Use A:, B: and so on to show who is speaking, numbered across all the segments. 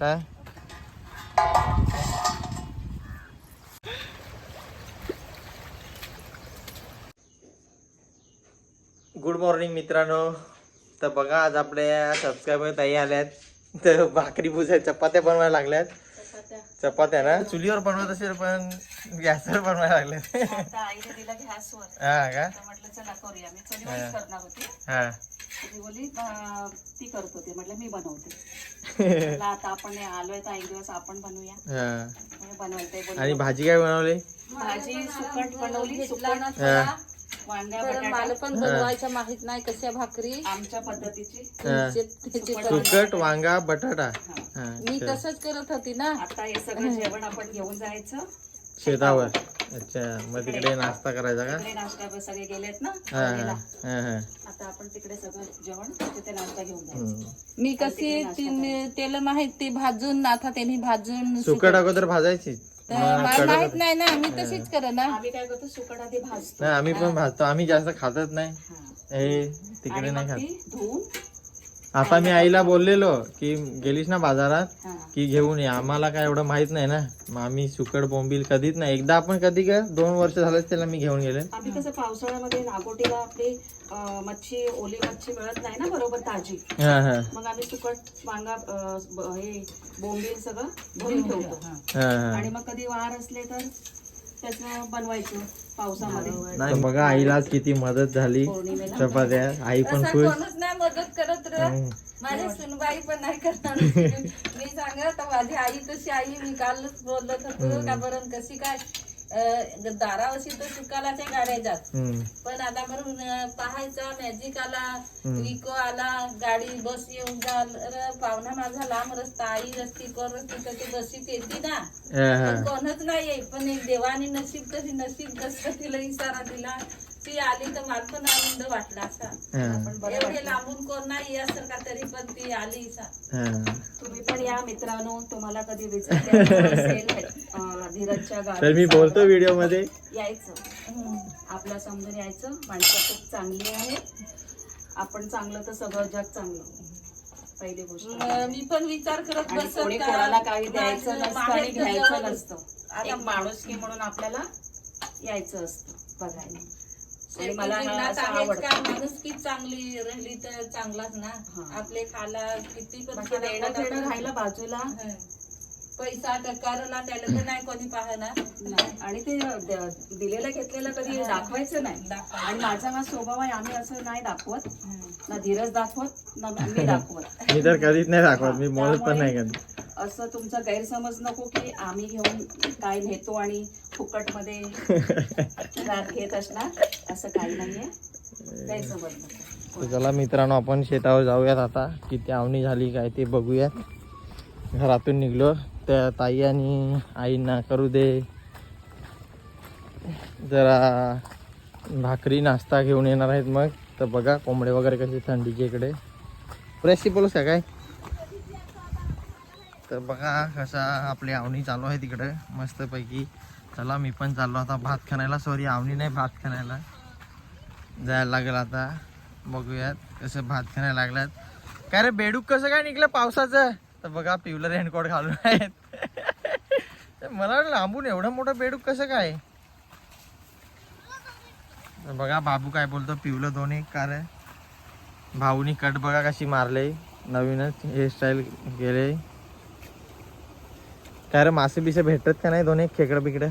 A: काय? Good morning मित्रांनो. तर बघा आज आपल्या सबस्क्रायबर ताई आल्यात. तर भाकरी भुजा चपात्या बनवायला लागल्यात. चपात्या. ना? चुलीवर बनवत असेल पण गॅसवर बनवायला लागल्यात.
B: आता आईने दिला गॅसवर.
A: हा का?
B: ती बोलली "अं, ती करत होती म्हटलं मी बनवते. आता आपण आलोय तर एक दिवस आपण बनवूया. बनवते
A: आणि. भाजी काय बनवली?
B: भाजी सुकट बनवली
A: हा.
C: मला पण बनवायच्या माहीत नाही कशा भाकरी.
B: आमच्या पद्धतीची.
C: ते-
A: सुकट वांगा बटाटा.
C: मी. तसंच करत होती ना.
B: आता हे सगळं जेवण आपण घेऊन जायचं.
A: शेतावर. अच्छा मग तिकडे नाश्ता करायचा का?
B: तिकडे नाश्ता सगळे गेलेत ना
A: हा हा. हा हा.
B: आता आपण तिकडे सगळं जेवण तिथे नाश्ता घेऊन जायचं.
A: हम्म.
C: मी कशी ती- त्याला माहीत ते भाजून आता त्यांनी भाजून
A: सुकट अगोदर भाजायची.
C: तर मला माहीत नाही ना मी तशीच कर ना.
B: आम्ही काय करतो सुकट आधी भाजतो.
A: नाही आम्ही पण भाजतो. आम्ही जास्त खातच नाही.
B: हा.
A: हे तिकडे
B: आणि
A: नाही
B: मग
A: खात.
B: ती धुवून
A: आता मी आईला बोललेलो की गेलीस ना बाजारात
B: हा.
A: की घेऊन ये. आम्हाला काय एवढं माहीत नाही ना. मग आम्ही सुकट बोंबील कधीच नाही. एकदा आपण कधी का दोन वर्ष झालं त्याला मी घेऊन गेले.
B: आम्ही कसं पावसाळ्यामध्ये नागोटीला आपली अं, मच्छी ओली मच्छी मिळत नाही ना बरोबर ताजी.
A: हा हा.
B: मग आम्ही सुकट वांगा हे बोंबील सगळं भरून ठेवतो आणि मग कधी वार असले तर त्याचं बनवायचं. पावसामध्ये.
A: नाही. बघा आईला आज किती मदत झाली.
B: पौर्णिमेला.
A: चपात्या. आई पण
C: असं
A: खुश.
C: कोणच नाही मदत करत र.
A: हम्म.
C: माझी सुनबाई पण नाही करणार. मी सांगत माझी आई तशी आई मी कालच बोलत होतो का बरं कशी काय? दारावशी तर सुकालाच्या गाड्या जात. पण आता म्हणून पाहायचं मॅजिक आला विको आला गाडी बस येऊन अरे पाहुणा माझा लांब रस्ता आई रस्ती कोण रस्ती तर ती बसीत येते ना. कोणच नाहीये पण एक देवाने नशीब कशी नशीब कसं तिला इशारा दिला. ती आली तर मला पण आनंद वाटला असा. एवढे लांबून कोण नाही असं का तरी पण ती आली
A: हा.
B: तुम्ही पण या मित्रांनो तुम्हाला कधी अं, धीरजच्या
A: तर मी बोलतो व्हिडिओमध्ये
B: यायचं आपल्या समजून यायचं. माणसं खूप चांगली आहे आपण चांगलं तर सगळं जग चांगलं. पहिली गोष्ट.
C: म- पण विचार करत बसत
B: कोणी
C: का?
B: कोणाला काही द्यायचं नसतं आणि घ्यायचं नसतं. एक माणुसकी म्हणून आपल्याला यायचं असतं बघायला. आणि
C: शेवटी
B: मला हा असं
C: का? चांगली राहिली तर चांगलाच ना?
B: हा.
C: आपले खाला किती पण
B: बाकी
C: खाला
B: देणं राहिलं बाजूला.
C: हं. पैसा त्याला तर नाही कोणी पाहणार.
B: नाही. आणि ते द- दिलेलं घेतलेलं कधी दाखवायचं नाही.
C: दाखवायचं.
B: आणि माझा हा स्वभाव आहे आम्ही असं नाही दाखवत. ना धीरज दाखवत ना मी दाखवत.
A: मी तर कधीच नाही दाखवत. मी बोलत पण नाही कधी.
B: असं तुमचा गैरसमज नको की आम्ही घेऊन काय नेतो आणि फुकटमध्ये रात घेत असणार असं काही नाहीये. गैरसमज नको.
A: चला मित्रांनो आपण शेतावर जाऊयात आता. किती आवणी झाली काय ते बघूयात. घरातून निघलो. त्या ताई आणि आईंना करू दे. जरा भाकरी नाश्ता घेऊन येणार आहेत मग. तर बघा कोंबडे वगैरे कसे थंडीचे इकडे. फ्रेशची बोलूस काय? तर बघा कसा आपली आवणी चालू आहे तिकडे. मस्तपैकी. चला मी पण चाललो आता भात खाण्याला. सॉरी आवणी नाही भात खाण्याला. जायला लागेल आता. बघूयात कसं भात खाण्याला लागल्यात. काय रे बेडूक कसं काय निघलं पावसाचं? तर बघा पिवलं रेनकोट घालून आहेत. तर मला वाटलं लांबून एवढं मोठं बेडूक कसं काय? बघा बाबू काय बोलतो पिवलं दोन्ही एक भाऊनी कट बघा कशी मारले. नवीनच हेअरस्टाईल गेले काय रे मासे बिसे भेटत का नाही दोन एक खेकडं बिकडं?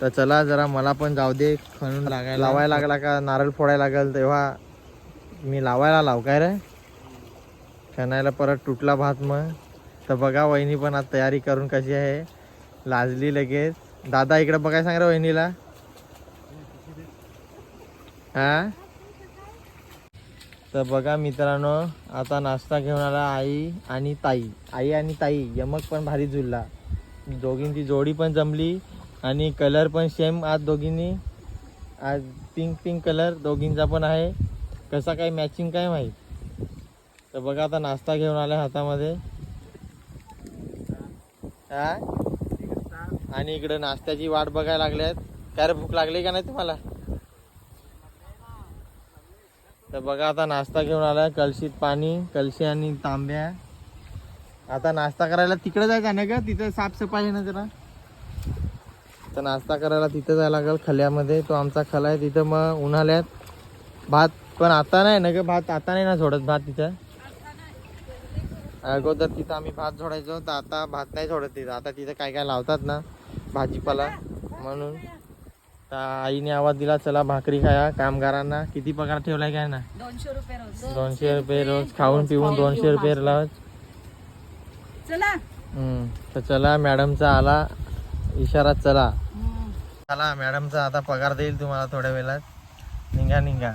A: तर चला जरा मला पण जाऊ दे खणून लागायला. लावायला लागला का नारळ फोडायला लागेल तेव्हा मी लावायला लाव काय रे? खणायला परत तुटला भात मग. तर बघा वहिनी पण आज तयारी करून कशी आहे. लाजली लगेच. दादा इकडे बघाय सांग रे वहिनीला. हा? तर बघा मित्रांनो आता नाश्ता घेऊन आला आई आणि ताई. आई आणि ताई यमक पण भारी झुलला. दोघींची जोडी पण जमली आणि कलर पण सेम आज दोघींनी आज पिंक पिंक कलर दोघींचा पण आहे. कसा काय मॅचिंग काय माहीत? तर बघा आता नाश्ता घेऊन आला हातामध्ये. हा? आणि इकडं नाश्त्याची वाट बघायला लागल्यात काय भूक लागली का नाही तुम्हाला? तर बघा आता नाश्ता घेऊन आलाय. कलशीत पाणी कलशी आणि तांब्या. आता नाश्ता करायला तिकडे जायचं ना ग? तिथं साफसफाई आहे ना जरा? तर नाश्ता करायला तिथं जायला लागेल खल्यामध्ये. तो आमचा खला आहे. तिथं मग उन्हाळ्यात भात पण आता नाही ना ग? भात आता नाही ना सोडत भात तिथं. अगोदर तिथं आम्ही भात सोडायचो. तर आता भात नाही सोडत तिथं. आता तिथं काय काय लावतात ना? भाजीपाला म्हणून. तर आईने आवाज दिला चला भाकरी खाया. कामगारांना किती पगार ठेवलाय काय ना?
B: दोनशे रुपये रोज.
A: दोनशे रुपये रोज खाऊन पिऊन दोनशे रुपये रोज.
B: चला.
A: हम्म. तर चला मॅडमचा आला. इशारा चला. चला मॅडमचा आता पगार देईल तुम्हाला थोड्या वेळात. निघा निघा.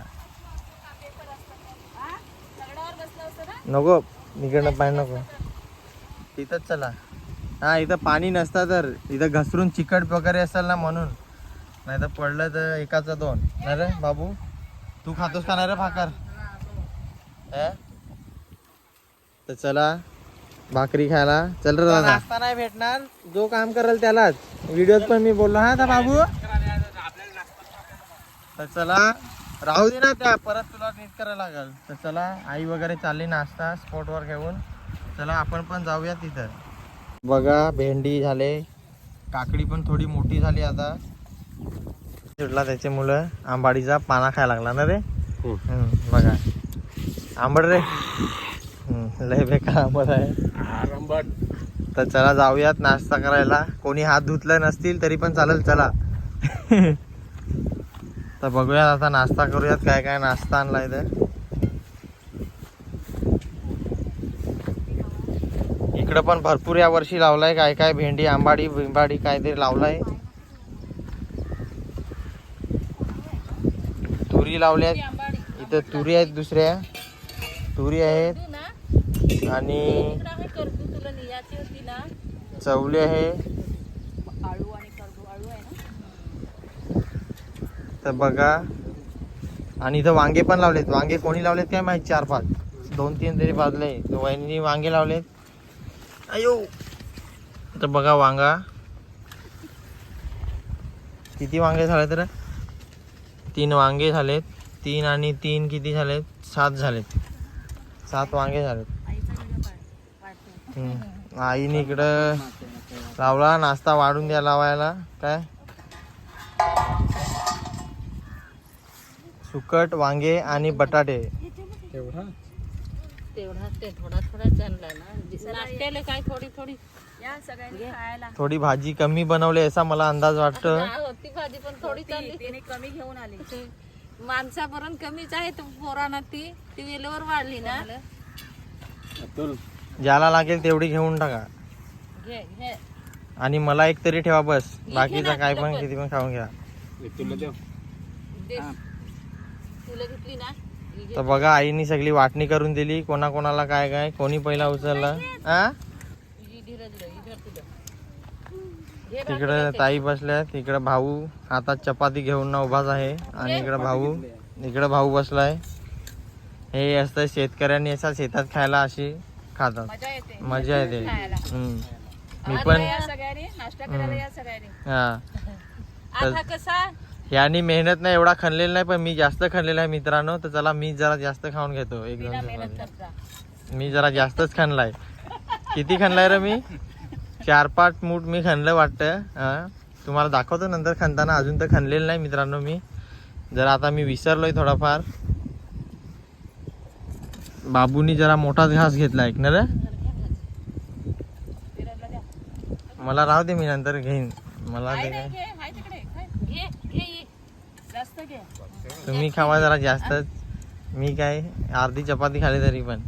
A: नको इकडनं पाणी नको. तिथंच चला. हा इथं पाणी नसतं तर इथं घसरून चिकट वगैरे असेल ना म्हणून. नाही तर पडलं तर एकाचं दोन. नाही रे बाबू तू खातोस का नाही रे भाकर? हे? तर चला भाकरी खायला. चल रे दादा. नाश्ता नाही भेटणार जो काम करेल त्यालाच. व्हिडिओत पण मी बोललो. हा आता बाबू? तर चला राहू दे ना त्या परत तुला नीट करायला लागेल. तर चला आई वगैरे चालली नाश्ता स्पॉटवर घेऊन. चला आपण पण जाऊया तिथं. बघा भेंडी झाले. काकडी पण थोडी मोठी झाली आता. सुटला त्याचे मुलं. आंबाडीचा पाना खायला लागला ना रे? हम्म, बघा. आंबट रे. लय बेकार आंबट आहे. तर चला जाऊयात नाश्ता करायला. कोणी हात धुतले नसतील तरी पण चालेल चला. तर बघूयात आता नाश्ता करूयात काय काय नाश्ता आणलाय तर इकडं पण भरपूर या वर्षी लावलाय काय काय भेंडी आंबाडी बिंबाडी काहीतरी लावलाय. तुरी लावल्यात इथं तुरी आहेत दुसऱ्या. तुरी आहेत. आणि चवली आहे. तर बघा. आणि इथं वांगे पण लावलेत. वांगे कोणी लावलेत काय माहीत? चार पाच. दोन तीन तरी बाजले. वहिनी वांगे लावलेत. अयो. तर बघा वांगा. किती वांगे झाले तर? तीन वांगे झालेत. तीन आणि तीन किती झालेत? सात झालेत. सात वांगे झालेत. हम्म. आईने इकडं लावला नाश्ता वाढून द्या लावायला. काय? सुकट वांगे आणि बटाटे.
C: तेवढा? ते थोडा थोडा चालला ना. काय थोडी थोडी
B: या सगळ्यांनी खायला.
A: थोडी भाजी कमी बनवली असा मला अंदाज वाटतो.
C: हा, होती भाजी पण थोडी चालली
B: कमी घेऊन आली.
C: माणसापर्यंत कमीच आहे तर पोरांना ती ती वेळेवर वाढली ना.
A: ज्याला लागेल तेवढी घेऊन टाका.
C: घे घे.
A: आणि मला एक तरी ठेवा बस. बाकीचा काय पण किती पण खाऊन घ्या.
C: दे. तुला घेतली ना? ही घे.
A: तर बघा आईनी सगळी वाटणी करून दिली. कोणा कोणाला काय काय कोणी पहिला उचलला हा
C: ही धीरज ही धर तुला घे
A: तिकडे ताई बसल्या तिकडे भाऊ हातात चपाती घेऊन ना उभाच आहे. आणि इकडे भाऊ इकडे भाऊ बसलाय. हे असतं शेतकऱ्यांनी असा शेतात खायला अशी खातात.
B: मजा येते.
A: मी पण हा.
C: आता कसा?
A: यांनी मेहनत नाही एवढा खणलेला नाही पण मी जास्त खणलेला आहे मित्रांनो. तर चला मी जरा जास्त खाऊन घेतो. एक दोन मी जरा जास्तच खणलाय किती खणलाय रे मी? चार पाच मूठ मी खणलं वाटतं. हा. तुम्हाला दाखवतो नंतर खणताना अजून तर खणलेलं नाही मित्रांनो मी. जर आता मी विसरलोय थोडाफार. बाबूनी जरा मोठाच घास घेतला ऐक ना रे? मला राहू दे मी नंतर घेईन. मला ते काय? तुम्ही खावा जरा जास्तच. मी काय अर्धी चपाती खाली तरी पण.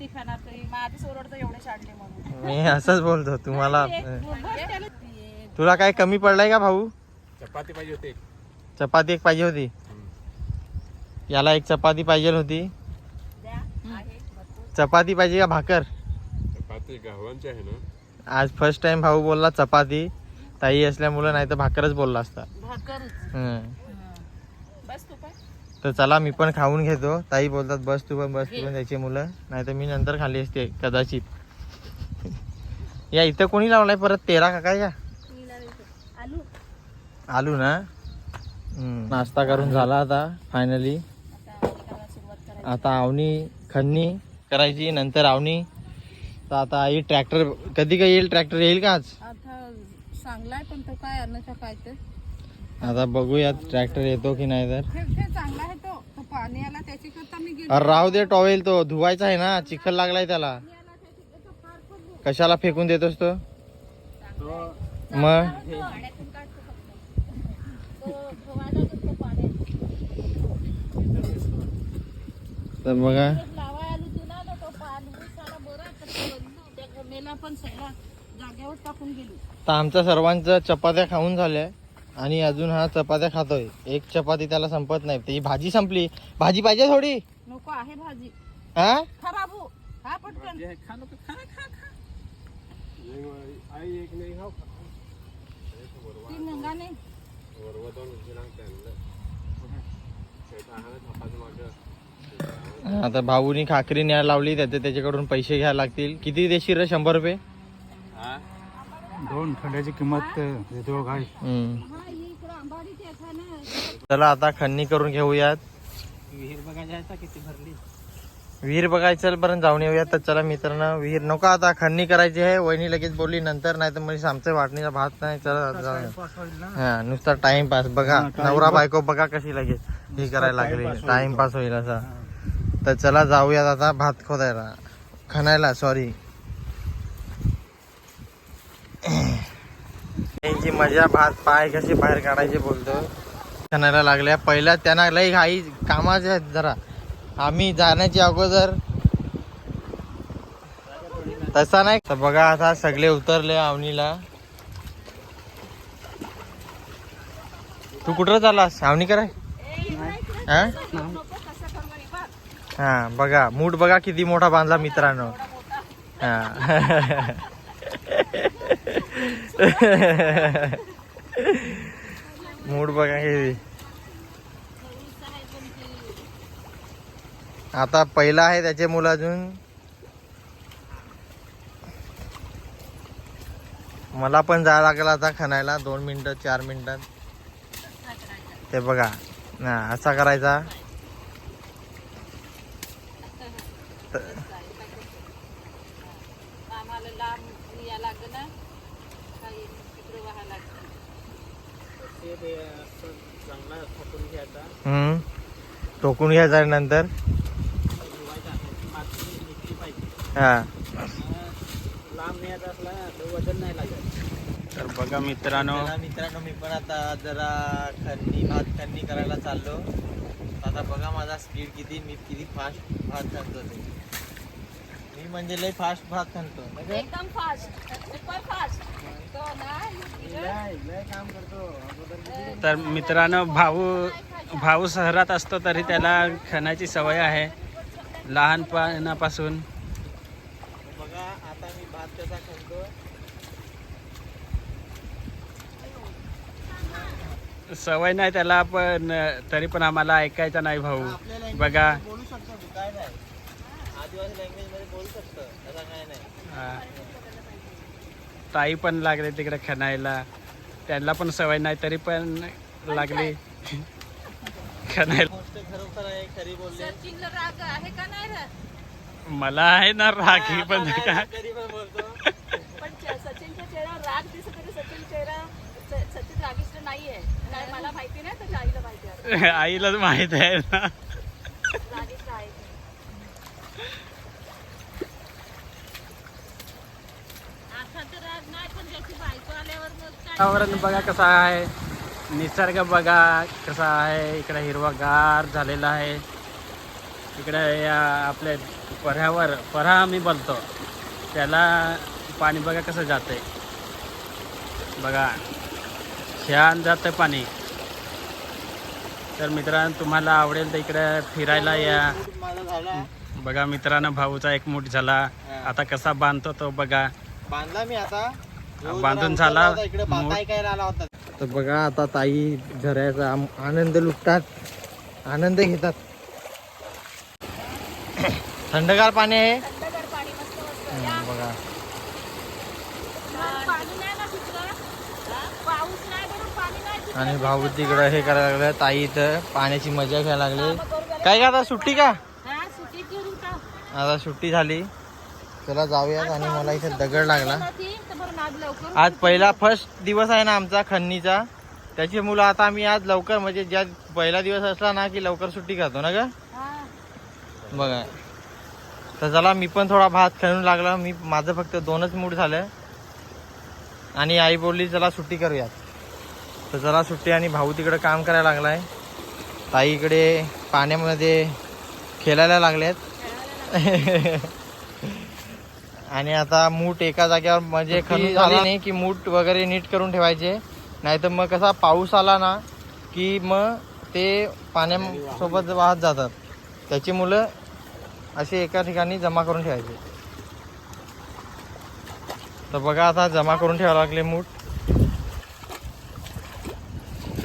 B: तो नाही जास्ती खाणार तरी मग आधीच ओरडतो एवढे चाडले म्हणून.
A: मी असंच बोलतो तुम्हाला तुला काय कमी पडलाय का भाऊ?
D: चपाती पाहिजे होती
A: चपाती एक पाहिजे होती. याला एक चपाती पाहिजे होती. चपाती पाहिजे का भाकर?
D: चपाती गव्हांची आहे ना.
A: आज फर्स्ट टाइम भाऊ बोलला चपाती. ताई असल्यामुळं नाही तर भाकरच बोलला असता.
C: भाकर
A: हं. तर चला मी पण खाऊन घेतो. ताई बोलतात बस तू पण बस तू पण त्याची मुलं. नाही तर मी नंतर खाली असते कदाचित. या इथं कोणी लावलाय परत? तेरा का काय या
B: आलू?
A: आलू ना. नाश्ता करून झाला आता फायनली
B: आता
A: आवनी खन्नी करायची नंतर आवनी तर आता आई ट्रॅक्टर कधी काय येईल ट्रॅक्टर येईल का आज?
C: आता चांगलाय पण तो काय अन्नाचा काय तर
A: आता बघूयात ट्रॅक्टर येतो की नाही तर. राहू दे टॉवेल तो. धुवायचा आहे ना. चिखल लागलाय त्याला. कशाला फेकून देतोस तो? मग? तर बघा. तर आमच्या सर्वांचं चपात्या खाऊन झाल्या. आणि अजून हा चपात्या खातोय. एक चपाती त्याला संपत नाही. ती भाजी संपली. भाजी पाहिजे थोडी?
C: नको आहे भाजी.
A: हा?
C: खराब हो पटकन.
D: आई एक नाही खाऊ दोन
A: आता भाऊनी खाकरी न्यायला लावली त्याचे त्याच्याकडून पैसे घ्यायला लागतील. किती देशील रे? शंभर रुपये?
D: हा?
E: दोन खंड्याची किंमत देतो काय.
C: हा
A: चला आता खन्नी करून घेऊयात.
E: विहीर बघायचा किती भरली?
A: विहीर बघायचं पर्यंत जाऊन येऊयात. तर चला मित्रांनो विहीर नको आता खन्नी करायची आहे. वहिनी लगेच बोलली नंतर नाही तर म्हणजे आमच्या वाटणीचा भात नाही. चला जाऊया. हा नुसता टाइमपास बघा नवरा. बायको बघा कशी लगेच हे करायला लागली. टाइमपास होईल असा. तर चला जाऊयात आता भात खोदायला. खणायला सॉरी खाण्याची मजा भात पाय कसे बाहेर काढायचे बोलतो. खाण्याला लागल्या. पहिल्या त्यांना लई घाई कामाचे आहेत जरा. आम्ही जाण्याच्या अगोदर तसा नाही. तर बघा आता सगळे उतरले आवनीला तू कुठं चाललास? आवनी कराय? हा बघा. मूठ बघा किती मोठा बांधला मित्रांनो. हा. मूड बघा हे. आता पहिला आहे त्याचे मुलं अजून. मला पण जायला लागेल आता खणायला. दोन मिनिटं चार मिनिटात ते बघा. ना असा करायचा
C: आम्हाला लांब या लागलं ना काही तिकडे व्हायला लागतं
E: चांगला थकून घ्यायचा
A: हम्म. टोकून घ्यायचा नंतर
E: माती निघली पाहिजे
A: हा
E: लांब न्यायचा असला तर वजन नाही लागत. तर बघा मित्रांनो.
A: चला मित्रांनो मी पण आता जरा खन्नी भात खन्नी करायला चाललो. आता बघा माझा स्पीड किती मी किती फास्ट भात खणतो ते. मी म्हणजे लय फास्ट भात खणतो म्हणजे
C: एकदम फास्ट सुपर फास्ट
E: तर मित्रांनो भाऊ भाऊ शहरात असतो तरी त्याला खाण्याची सवय आहे. लहानपणापासून.
A: बघा आता मी भात कसा खणतो
E: सवय नाही त्याला पण तरी पण आम्हाला ऐकायचा नाही भाऊ. बघा.
A: बोलू शकतो काय नाही. आदिवासी लँग्वेजमध्ये बोलू शकतो काय नाही.
E: ताई पण लागले तिकडे खणायला त्यांना पण सवय नाही तरी पण लागली. खणायला
A: खरोखर आहे खरी बोलले
C: सचिनला राग आहे का नाही रे
E: मला आहे ना राखी पण काय
A: कधी पण बोलतो
B: पण च- सचिनच्या चेहरा राग दिसत तरी सचिन चेहरा स- सचिन रागिष्ट नाहीये काय मला माहिती नाही त्याच्या आईला माहिती आहे
E: आईलाच माहीत आहे ना
B: रागिष्ट आहे
C: आता तर राग नाही पण त्याची बायको आल्यावर मग काय
E: वातावरण बघा कसं आहे. निसर्ग बघा कसा आहे. इकडे हिरवागार झालेला आहे. इकडे या आपल्या पर्यावर पऱ्हा आम्ही बोलतो. त्याला पाणी बघा कसं जातंय. बघा छान जातं पाणी. तर मित्रांनो तुम्हाला आवडेल तर इकडे फिरायला या. बघा मित्रांनो भाऊचा एक मूठ झाला. आता कसा बांधतो तो बघा.
A: बांधला मी आता.
E: बांधून झाला.
A: इकडे आला होता. तर बघा आता ताई झऱ्याचा आनंद लुटतात. आनंद घेतात. थंडगार पाणी आहे.
B: थंडगार पाणी मस्त मस्त.
A: हम्म, बघा.
C: पाणी नाही ना तिकडं पाऊस नाही म्हणून पाणी नाही तिकडं.
A: आणि भाऊ तिकडं हे करायला लागलं ताई इथं पाण्याची मजा घ्यायला लागली. काय का आता सुट्टी का?
C: हा
A: आता सुट्टी झाली. चला जाऊयात आणि मला इथे दगड लागला. आज पहिला फर्स्ट दिवस आहे ना आमचा खन्नीचा. त्याची मुलं आता आम्ही आज लवकर म्हणजे ज्या पहिला दिवस असला ना की लवकर सुट्टी करतो ना ग? बघा. तर चला मी पण थोडा भात खेळून लागला. मी माझं फक्त दोनच मूड झालं. आणि आई बोलली चला सुट्टी करूयात. तर चला सुट्टी आणि भाऊ तिकडे काम करायला लागलाय. ताई इकडे पाण्यामध्ये खेळायला लागल्यात आणि आता मूठ एका जागेवर म्हणजे खणून झाला नाही की मूठ वगैरे नीट करून ठेवायचे. नाहीतर मग कसा पाऊस आला ना की मग ते पाण्यासोबत वाहत जातात. त्याची मुलं असे एका ठिकाणी जमा करून ठेवायचे. तर बघा आता जमा करून ठेवायला लागले मूठ.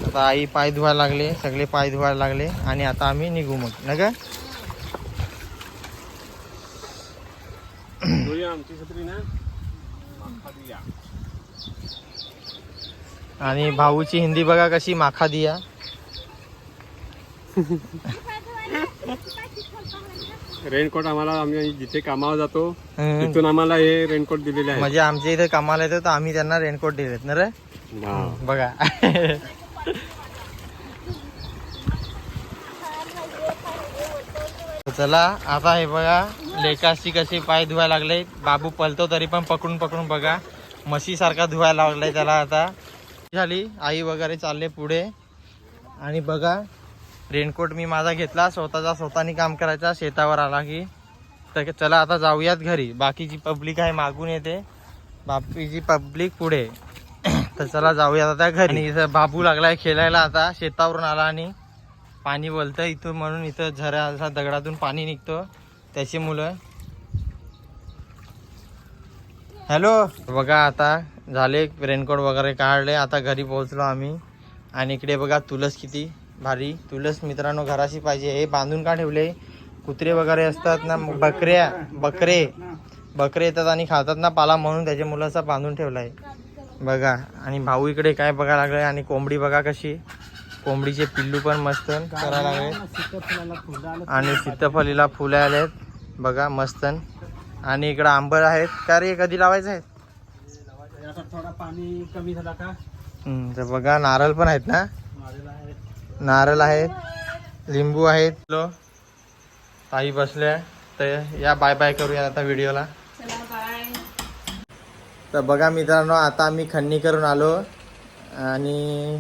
A: आता आई पाय धुवायला लागले सगळे पाय धुवायला लागले आणि आता आम्ही निघू मग ना ग
D: घेऊया आमची छत्री ना.
A: आणि भाऊची हिंदी बघा कशी माखा दिया
D: रेनकोट आम्हाला आम्ही जिथे कामावर जातो. तिथून आम्हाला हे रेनकोट दिलेले आहे
A: म्हणजे आमच्या इथे कामाला येतो तर आम्ही त्यांना रेनकोट दिलेत ना रे
D: हा.
A: बघा चला आता हे बघा लेकाशी कशी पाय धुवायला लागले. बाबू पलतो तरी पण पकडून पकडून बघा. म्हशीसारखा धुवायला लागलाय त्याला आता. झाली आई वगैरे चालले पुढे. आणि बघा रेनकोट मी माझा घेतला स्वतःचा स्वतःनी काम करायचा शेतावर आला की. तर चला आता जाऊयात घरी. बाकीची पब्लिक आहे मागून येते. बाकीची पब्लिक पुढे. तर चला जाऊयात आता घरी. इथं बाबू लागलाय खेळायला आता शेतावरून आला आणि पाणी बोलतं इथून म्हणून इथं झरा असा दगडातून पाणी निघतो. त्याची मुलं. हॅलो. बघा आता झाले रेनकोट वगैरे काढले. आता घरी पोहोचलो आम्ही. आणि इकडे बघा तुलस किती भारी. तुलस मित्रांनो घराशी पाहिजे. हे बांधून का ठेवले? कुत्रे वगैरे असतात ना बकऱ्या बकरे. बकरे येतात आणि खातात ना पाला म्हणून त्याच्या मुलाचा बांधून ठेवला आहे बघा. आणि भाऊ इकडे काय बघायला लागलं आणि कोंबडी बघा कशी. कोंबडीचे पिल्लू पण मस्त करायला लागले. आणि सीताफळीला फुलं आलेत बघा मस्तन आणि इकडं आंबट आहेत. का रे कधी लावायचं आहेत?
E: थोडा पाणी कमी झाला का?
A: तर बघा नारळ पण आहेत ना? नारळ आहेत. लिंबू आहेत. लो ताई बसल्या तर या बाय बाय करूया आता व्हिडिओला.
B: चला बाय.
A: तर बघा मित्रांनो आता आम्ही खन्नी करून आलो. आणि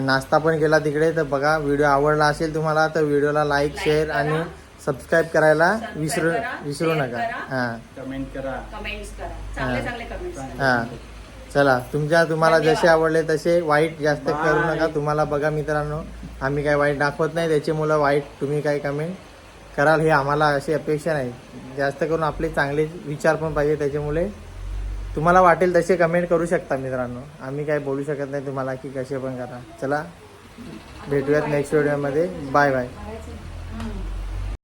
A: नाश्ता पण केला तिकडे तर बघा व्हिडिओ आवडला असेल तुम्हाला तर व्हिडिओला लाईक शेअर आणि सबस्क्राईब करायला विसरू विसरू नका. हां.
E: कमेंट करा.
B: कमेंट्स करा. चांगले चांगले कमेंट्स करा.
A: हां. चला तुमच्या तुम्हाला जसे आवडले तसे वाईट जास्त करू नका. तुम्हाला बघा मित्रांनो आम्ही काय वाईट दाखवत नाही. त्याचे मुलं वाईट तुम्ही काय कमेंट कराल हे आम्हाला अशी अपेक्षा नाही. जास्त करून आपले चांगले विचार पण पाहिजे त्याच्यामुळे. तुम्हाला वाटेल तसे कमेंट करू शकता मित्रांनो. आम्ही काय बोलू शकत नाही तुम्हाला की कसे पण करा. चला भेटूयात नेक्स्ट व्हिडिओमध्ये बाय बाय